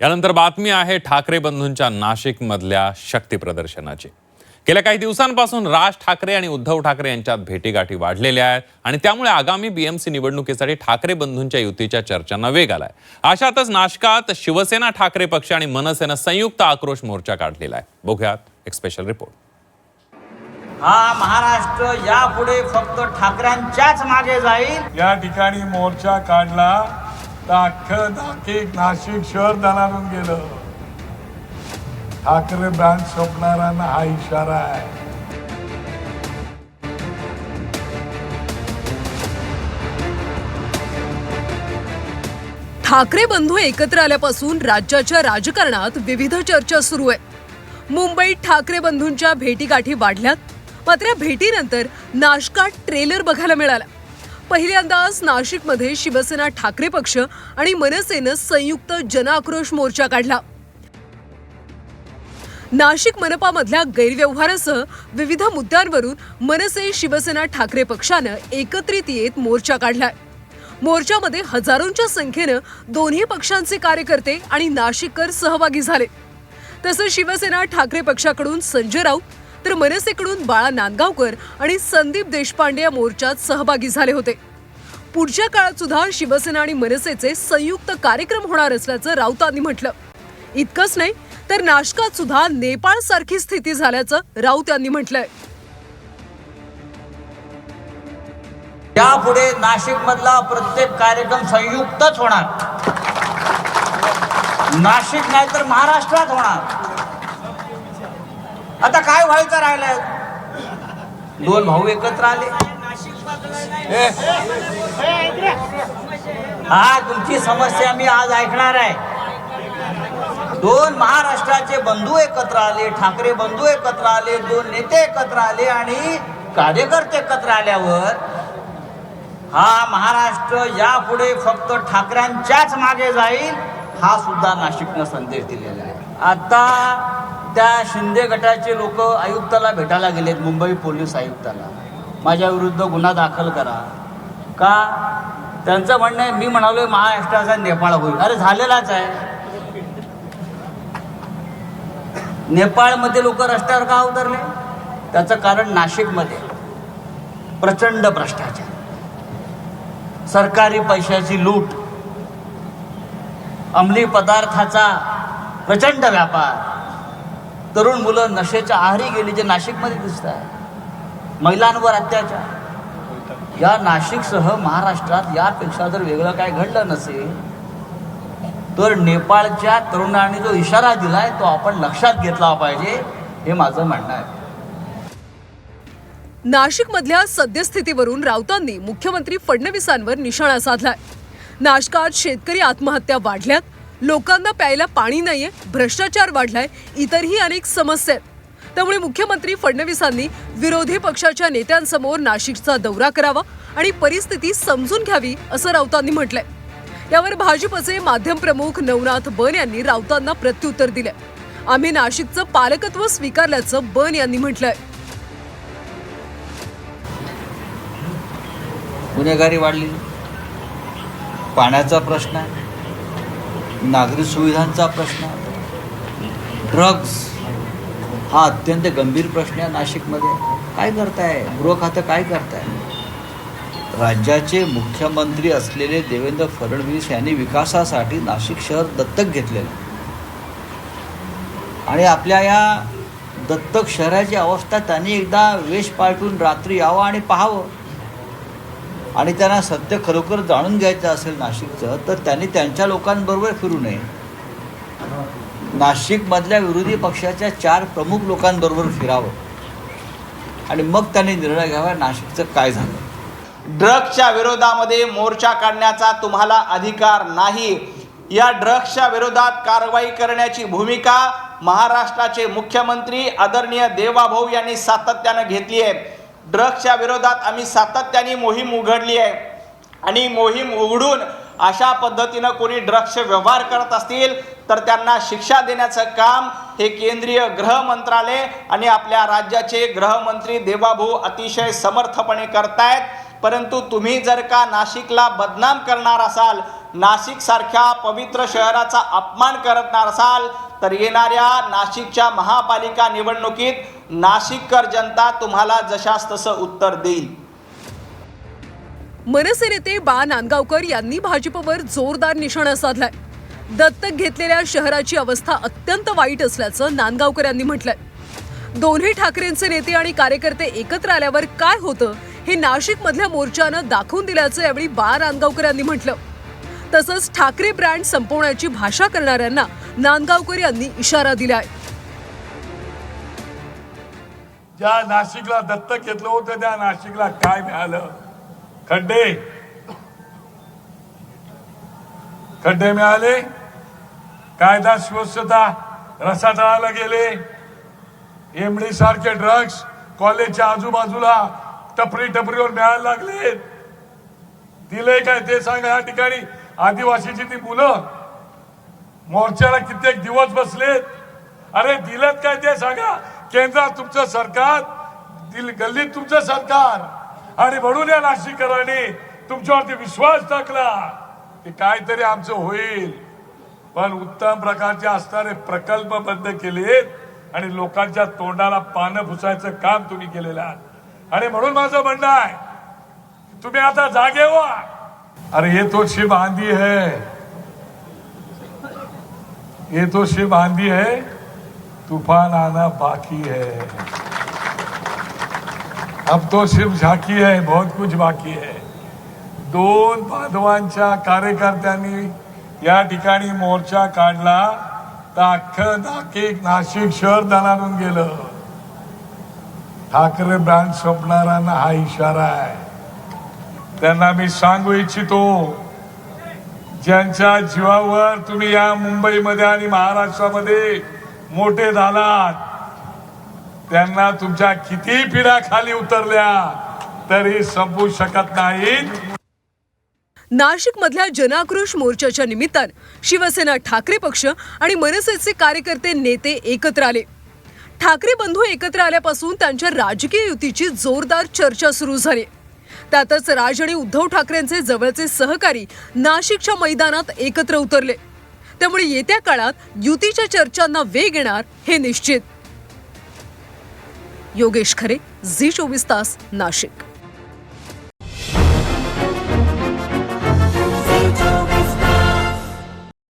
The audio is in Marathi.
यानंतर बातमी आहे ठाकरे बंधूंच्या नाशिक मधल्या शक्ती प्रदर्शनाची. गेल्या काही दिवसांपासून राज ठाकरे आणि उद्धव ठाकरे यांच्यात भेटीगाठी वाढलेल्या आहेत आणि त्यामुळे आगामी बीएमसी निवडणुकीसाठी ठाकरे बंधूंच्या युतीच्या चर्चांना वेग आलाय. अशातच नाशकात शिवसेना ठाकरे पक्ष आणि मनसेनं संयुक्त आक्रोश मोर्चा काढलेला आहे. बघूयात एक स्पेशल रिपोर्ट हा महाराष्ट्र यापुढे फक्त ठाकऱ्यांच्याच मागे जाईल. या ठिकाणी मोर्चा काढला तर अख्खं नाशिक नाशिक शहर दणारून गेलं. ठाकरे ब्रँड स्वप्नारांना हा इशारा आहे. ठाकरे बंधू एकत्र आल्यापासून राज्याच्या राजकारणात विविध चर्चा सुरू आहे. मुंबईत ठाकरे बंधूंच्या भेटीगाठी वाढल्यात. मात्र या भेटीनंतर नाशकात ट्रेलर बघायला मिळाला. पहिल्यांदाच नाशिकमध्ये शिवसेना ठाकरे पक्ष आणि मनसेनं संयुक्त जनआक्रोश मोर्चा काढला. नाशिक मनपामधल्या गैरव्यवहारासह विविध मुद्द्यांवरून मनसे शिवसेना ठाकरे पक्षानं एकत्रित येत मोर्चा काढलाय. मोर्चामध्ये हजारोंच्या संख्येनं दोन्ही पक्षांचे कार्यकर्ते आणि नाशिककर सहभागी झाले. तसंच शिवसेना ठाकरे पक्षाकडून संजय राऊत तर मनसेकडून बाळा नांदगावकर आणि संदीप देशपांडे या मोर्चात सहभागी झाले होते. पुढच्या काळात सुद्धा शिवसेना आणि मनसेचे संयुक्त कार्यक्रम होणार असल्याचं राऊतांनी म्हटलं. इतकंच नाही तर नाशकात सुद्धा नेपाळ सारखी स्थिती झाल्याचं राऊत यांनी म्हटलंय. यापुढे नाशिक मधला प्रत्येक कार्यक्रम संयुक्तच होणार. नाशिक नाही तर महाराष्ट्रात होणार. आता काय व्हायचं राहिलंय? दोन भाऊ एकत्र आले. हा तुमची समस्या मी आज ऐकणार आहे. दोन महाराष्ट्राचे बंधू एकत्र आले ठाकरे बंधू एकत्र आले दोन नेते एकत्र आले आणि कार्यकर्ते एकत्र आल्यावर हा महाराष्ट्र यापुढे फक्त ठाकऱ्यांच्याच मागे जाईल हा सुद्धा नाशिकनं संदेश दिलेला आहे. आता त्या शिंदे गटाचे लोक आयुक्ताला भेटायला गेलेत मुंबई पोलीस आयुक्ताला. माझ्या विरुद्ध गुन्हा दाखल करा. का? त्यांचं म्हणणं आहे मी म्हणालोय महाराष्ट्राचा नेपाळ होईल. अरे झालेलाच आहे. नेपाळमध्ये लोक रस्त्यावर का उतरले? त्याचं कारण नाशिकमध्ये. प्रचंड भ्रष्टाचार. सरकारी पैशाची लूट. अंमली पदार्थाचा प्रचंड व्यापार. तरुण मुलं नशेच्या आहारी गेली जे नाशिकमध्ये दिसत आहे. महिलांवर अत्याचार. या नाशिकसह महाराष्ट्रात यापेक्षा जर वेगळं काय घडलं नसेल तर नेपाळच्या तरुणांनी जो इशारा दिलाय तो आपण लक्षात घेतला पाहिजे हे माझं म्हणणं आहे. नाशिकमधल्या सद्यस्थितीवरून राऊतांनी मुख्यमंत्री फडणवीसांवर निशाणा साधलाय. नाशकात शेतकरी आत्महत्या वाढल्यात लोकांना प्यायला पाणी नाहीये भ्रष्टाचार वाढलाय इतरही अनेक समस्या आहेत. त्यामुळे मुख्यमंत्री फडणवीसांनी विरोधी पक्षाच्या नेत्यांसमोर नाशिकचा दौरा करावा आणि परिस्थिती समजून घ्यावी असं राऊतांनी म्हटलंय. यावर भाजपचे माध्यम प्रमुख नवनाथ बन यांनी राऊतांना प्रत्युत्तर दिलंय. आम्ही नाशिकचं पालकत्व स्वीकारल्याचं बन यांनी म्हटलंय. गुन्हेगारी वाढली. पाण्याचा प्रश्न आहे. नागरी सुविधांचा प्रश्न. ड्रग्ज हा अत्यंत गंभीर प्रश्न आहे नाशिकमध्ये. काय करताय? गृह खातं काय करताय? राज्याचे मुख्यमंत्री असलेले देवेंद्र फडणवीस यांनी विकासासाठी नाशिक शहर दत्तक घेतलेलं. आहे. आणि आपल्या या दत्तक शहराची अवस्था त्यांनी एकदा वेश पालटून रात्री यावं आणि पाहावं. आणि त्यांना सत्य खरोखर जाणून घ्यायचं असेल नाशिकचं तर त्यांनी त्यांच्या लोकांबरोबर फिरू नये. नाशिकमधल्या विरोधी पक्षाच्या चार प्रमुख लोकांबरोबर फिरावं. आणि मग त्यांनी निर्णय घ्यावा नाशिकचं काय झालं. ड्रग्सच्या विरोधामध्ये मोर्चा काढण्याचा तुम्हाला अधिकार नाही. या ड्रग्सच्या विरोधात कारवाई करण्याची भूमिका महाराष्ट्राचे मुख्यमंत्री आदरणीय देवाभाऊ यांनी सातत्यानं घेतली आहे. ड्रग्सच्या विरोधात आम्ही सातत्याने मोहीम उघडली आहे. आणि मोहीम उघडून अशा पद्धतीनं कोणी ड्रग्सचे व्यवहार करत असतील तर त्यांना शिक्षा देण्याचं काम हे केंद्रीय गृह मंत्रालय आणि आपल्या राज्याचे गृहमंत्री देवाभाऊ अतिशय समर्थपणे करतायत. परंतु तुम्ही जर का नाशिकला बदनाम करणार असाल नाशिक सारख्या पवित्र शहराचा अपमान करणार असाल तर येणाऱ्या नाशिकच्या महापालिका निवडणुकीत नाशिककर जनता तुम्हाला जशास तसं उत्तर देईल. मनसे नेते बा नांदगावकर यांनी भाजपवर जोरदार निशाणा साधलाय. दत्तक घेतलेल्या शहराची अवस्था अत्यंत वाईट असल्याचं नांदगावकर यांनी म्हटलंय. दोन्ही ठाकरेंचे नेते आणि कार्यकर्ते एकत्र आल्यावर काय होतं हे नाशिक मधल्या मोर्चानं दाखवून दिल्याचं यावेळी बा नांदगावकर यांनी म्हटलं. तसंच ठाकरे ब्रँड संपवण्याची भाषा करणाऱ्यांना नांदगावकर यांनी इशारा दिलाय. ज्या नाशिकला दत्तक घेतलं होतं त्या नाशिकला काय मिळालं? खड्डे. खड्डे मिळाले. कायदा सुव्यवस्था रसातळाला गेले. एमडी सारखे ड्रग्स कॉलेजच्या आजूबाजूला टपरी टपरीवर मिळायला लागले दिले काय ते सांगा या ठिकाणी. आदिवासीची ती मुलं. मोर्चाला कित्येक दिवस बसलेत. अरे दिलेत काय ते सांगा. केंद्रात तुमचं सरकार दिल गल्लीत तुमचं सरकार. आणि म्हणून या नाशिककरांनी तुमच्यावरती विश्वास टाकला की काहीतरी आमचं होईल. पण उत्तम प्रकारचे असणारे प्रकल्प बंद केलेत आणि लोकांच्या तोंडाला पानं फुसायचं काम तुम्ही केलेलं आहात आणि म्हणून माझं म्हणणं आहे तुम्ही आता जागे व्हा. अरे ये तो शिव आंधी है. ये तो शिव आंधी है तूफान आना बाकी है। अब तो शिव झाकी है बहुत कुछ बाकी है। दोन बांधवांच्या कार्यकर्त्यांनी या ठिकाणी मोर्चा काढला तर अख्खं नाशिक नाशिक शहर दणारून गेलं. ठाकरे ब्रँड संपणाऱ्यांना हा इशारा आहे. त्यांना मी सांगू इच्छितो ज्यांच्या जीवावर तुम्ही या मुंबईमध्ये आणि महाराष्ट्रामध्ये मोठे झालात त्यांना तुमच्या किती पिढ्या खाली उतरल्या तरी संपू शकत नाहीत. नाशिक मधल्या जनाक्रोश मोर्चाच्या निमित्तानं शिवसेना ठाकरे पक्ष आणि मनसेचे कार्यकर्ते नेते एकत्र आले. ठाकरे बंधू एकत्र आल्यापासून त्यांच्या राजकीय युतीची जोरदार चर्चा सुरू झाली. त्यातच राज आणि उद्धव ठाकरेंचे जवळचे सहकारी नाशिकच्या मैदानात एकत्र उतरले. त्यामुळे येत्या काळात युतीच्या चर्चांना वेग येणार हे निश्चित. योगेश खरे झी चोवीस तास नाशिक.